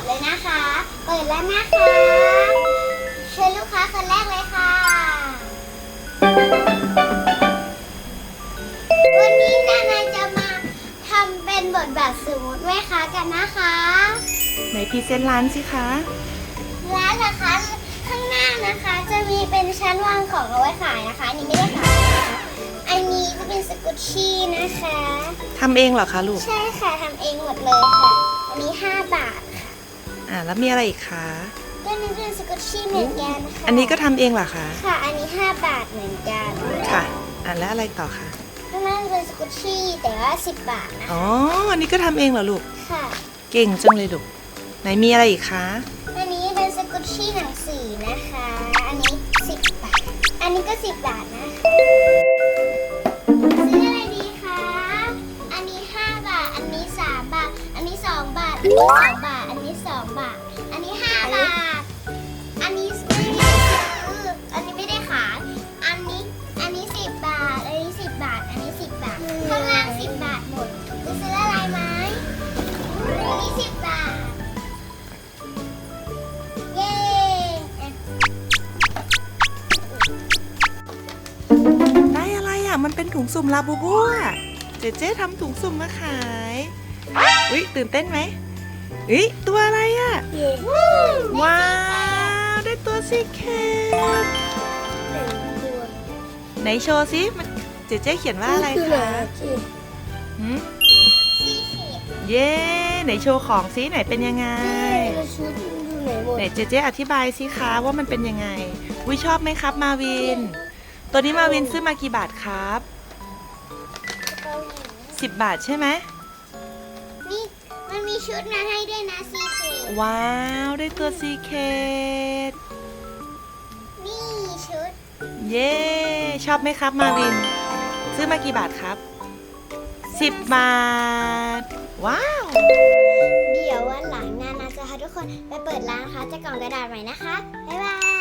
อบเลยนะคะ เปิดแล้วนะคะเชิญลูกค้าคนแรกเลยค่ะ วันนี้นานาจะมาทำเป็นบทบาทสมมติแม่ค้ากันนะคะ ไหนพรีเซนต์ร้านสิคะ ร้านนะคะข้างหน้านะคะจะมีเป็นชั้นวางของเอาไว้ขายนะคะอันนี้ไม่ได้ขายนะคะอันนี้จะเป็นสกุชชี่นะคะ ทำเองเหรอคะลูก ใช่ค่ะทำเองหมดเลยค่ะอันนี้5บาทค่ะอ่า แล้วมีอะไรอีกคะก็นี่เป็นสกุชชี่เหมือนกันค่ะอันนี้ก็ทำเองเหรอคะ ค่ะ อันนี้ 5 บาทเหมือนกันค่ะอ่าแล้วอะไรต่อคะ ข้างหน้าจะเป็นสกุชชี่แต่ว่า 10 บาทนะ อ๋อ อันนี้ก็ทำเองเหรอลูก ค่ะ เก่งจังเลยลูก ไหนมีอะไรอีกคะ อันนี้เป็นสกุชชี่หนังสือนะคะ อันนี้ 10 บาท อันนี้ก็ 10 บาทนะคะซื้ออะไรดีคะ อันนี้ 5 บาท อันนี้ 3 บาท อันนี้ 2 บาท อันนี้ 2 บาท อะไรอะ มันเป็นถุงสุ่มลาบูบูอะเจเจ๊ทำถุงสุ่มมาขาย อุ๊ยตื่นเต้นไหมอุ๊ยตัวอะไรอะ ว้าว ได้ตัวซีเคทไหนโชว์ซิมันเจเจ๊เขียนว่าอะไรคะหืมซีเค็ดเย้ไหนโชว์ของซิไหนเป็นยังไงชุดดูไหนหมดไหนเจเจอธิบายสิคะว่ามันเป็นยังไงวิชอบไหมครับมาวิน ตัวนี้มาวินซื้อมากี่บาทครับ10บาทใช่ไหมนี่มันมีชุดมาให้ด้วยนะซีเค็ดว้าว ได้ตัวซีเคทนี่ชุด เย้ชอบไหมครับมาวิน ซื้อมากี่บาทครับ10บาท ว้าว เดี๋ยววันหลังนานาจะพาทุกคนไปเปิดร้านนะคะจากกล่องกระดาษใหม่นะคะ บ๊ายบาย